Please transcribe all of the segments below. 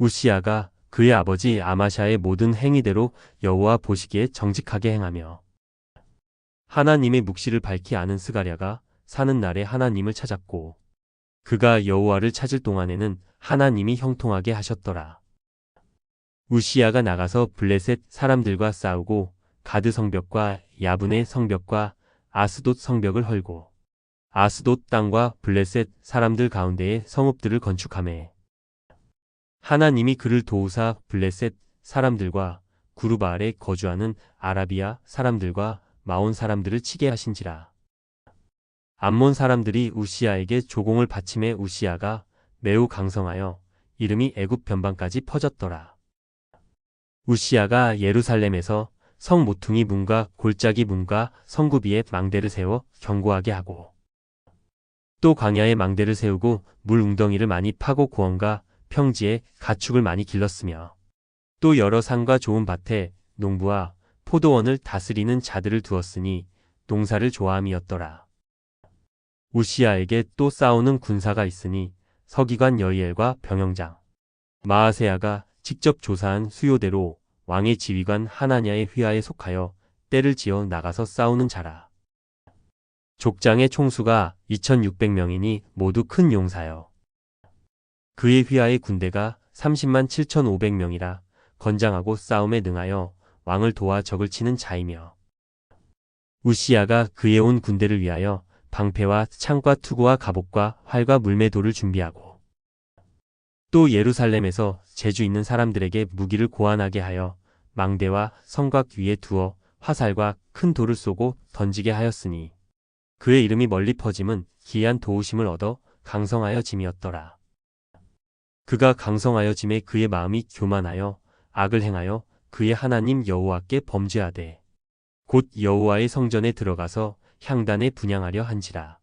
우시아가 그의 아버지 아마샤의 모든 행위대로 여호와 보시기에 정직하게 행하며 하나님의 묵시를 밝히 아는 스가랴가 사는 날에 하나님을 찾았고 그가 여호와를 찾을 동안에는 하나님이 형통하게 하셨더라. 우시아가 나가서 블레셋 사람들과 싸우고 가드 성벽과 야분의 성벽과 아스돗 성벽을 헐고 아스돗 땅과 블레셋 사람들 가운데에 성읍들을 건축하매 하나님이 그를 도우사 블레셋 사람들과 구르바알에 거주하는 아라비아 사람들과 마온 사람들을 치게 하신지라. 암몬 사람들이 우시아에게 조공을 바침해 우시아가 매우 강성하여 이름이 애굽 변방까지 퍼졌더라. 우시아가 예루살렘에서 성 모퉁이 문과 골짜기 문과 성구비에 망대를 세워 견고하게 하고 또 광야에 망대를 세우고 물 웅덩이를 많이 파고 고원과 평지에 가축을 많이 길렀으며 또 여러 산과 좋은 밭에 농부와 포도원을 다스리는 자들을 두었으니 농사를 좋아함이었더라. 우시아에게 또 싸우는 군사가 있으니 서기관 여이엘과 병영장 마아세야가 직접 조사한 수요대로 왕의 지휘관 하나냐의 휘하에 속하여 때를 지어 나가서 싸우는 자라. 족장의 총수가 2600명이니 모두 큰 용사여. 그의 휘하의 군대가 30만 7,500명이라 건장하고 싸움에 능하여 왕을 도와 적을 치는 자이며 우시아가 그의 온 군대를 위하여 방패와 창과 투구와 갑옷과 활과 물매도를 준비하고 또 예루살렘에서 재주 있는 사람들에게 무기를 고안하게 하여 망대와 성곽 위에 두어 화살과 큰 돌을 쏘고 던지게 하였으니 그의 이름이 멀리 퍼짐은 기이한 도우심을 얻어 강성하여 짐이었더라. 그가 강성하여 짐에 그의 마음이 교만하여 악을 행하여 그의 하나님 여호와께 범죄하되 곧 여호와의 성전에 들어가서 향단에 분양하려 한지라.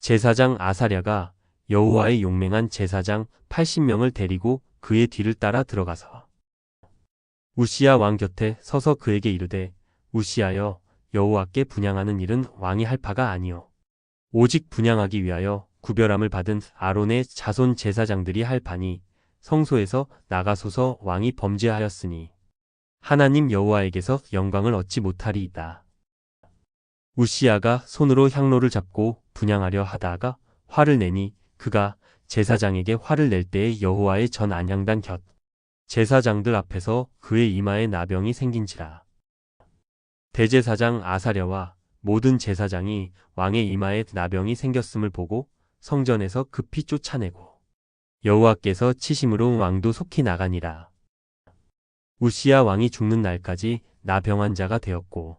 제사장 아사랴가 여호와의 용맹한 제사장 80명을 데리고 그의 뒤를 따라 들어가서 우시아 왕 곁에 서서 그에게 이르되 우시아여 여호와께 분양하는 일은 왕이 할 바가 아니요 오직 분양하기 위하여 구별함을 받은 아론의 자손 제사장들이 할 바니 성소에서 나가소서 왕이 범죄하였으니 하나님 여호와에게서 영광을 얻지 못하리이다. 우시아가 손으로 향로를 잡고 분양하려 하다가 화를 내니 그가 제사장에게 화를 낼 때에 여호와의 전 안향단 곁 제사장들 앞에서 그의 이마에 나병이 생긴지라. 대제사장 아사랴와 모든 제사장이 왕의 이마에 나병이 생겼음을 보고 성전에서 급히 쫓아내고 여호와께서 치심으로 왕도 속히 나가니라. 우시아 왕이 죽는 날까지 나병환 자가 되었고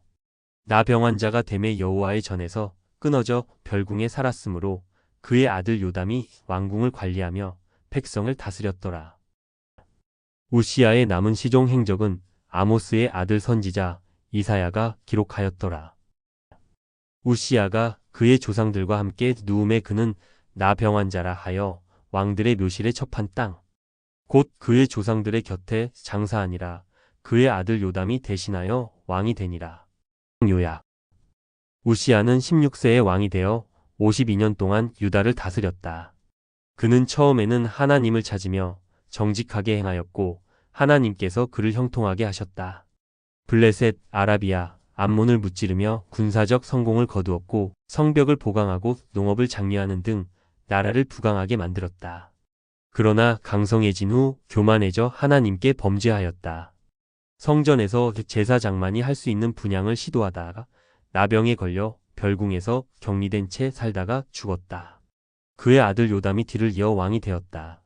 나병환 자가 됨에 여호와의 전에서 끊어져 별궁에 살았으므로 그의 아들 요담이 왕궁을 관리하며 백성을 다스렸더라. 우시아의 남은 시종 행적은 아모스의 아들 선지자 이사야가 기록하였더라. 우시아가 그의 조상들과 함께 누움에 그는 나 병환 자라 하여 왕들의 묘실에 접한 땅. 곧 그의 조상들의 곁에 장사하니라. 그의 아들 요담이 대신하여 왕이 되니라. 요약. 우시아는 16세에 왕이 되어 52년 동안 유다를 다스렸다. 그는 처음에는 하나님을 찾으며 정직하게 행하였고 하나님께서 그를 형통하게 하셨다. 블레셋, 아라비아, 암몬을 무찌르며 군사적 성공을 거두었고 성벽을 보강하고 농업을 장려하는 등 나라를 부강하게 만들었다. 그러나 강성해진 후 교만해져 하나님께 범죄하였다. 성전에서 제사 장만이 할 수 있는 분양을 시도하다가 나병에 걸려 별궁에서 격리된 채 살다가 죽었다. 그의 아들 요담이 뒤를 이어 왕이 되었다.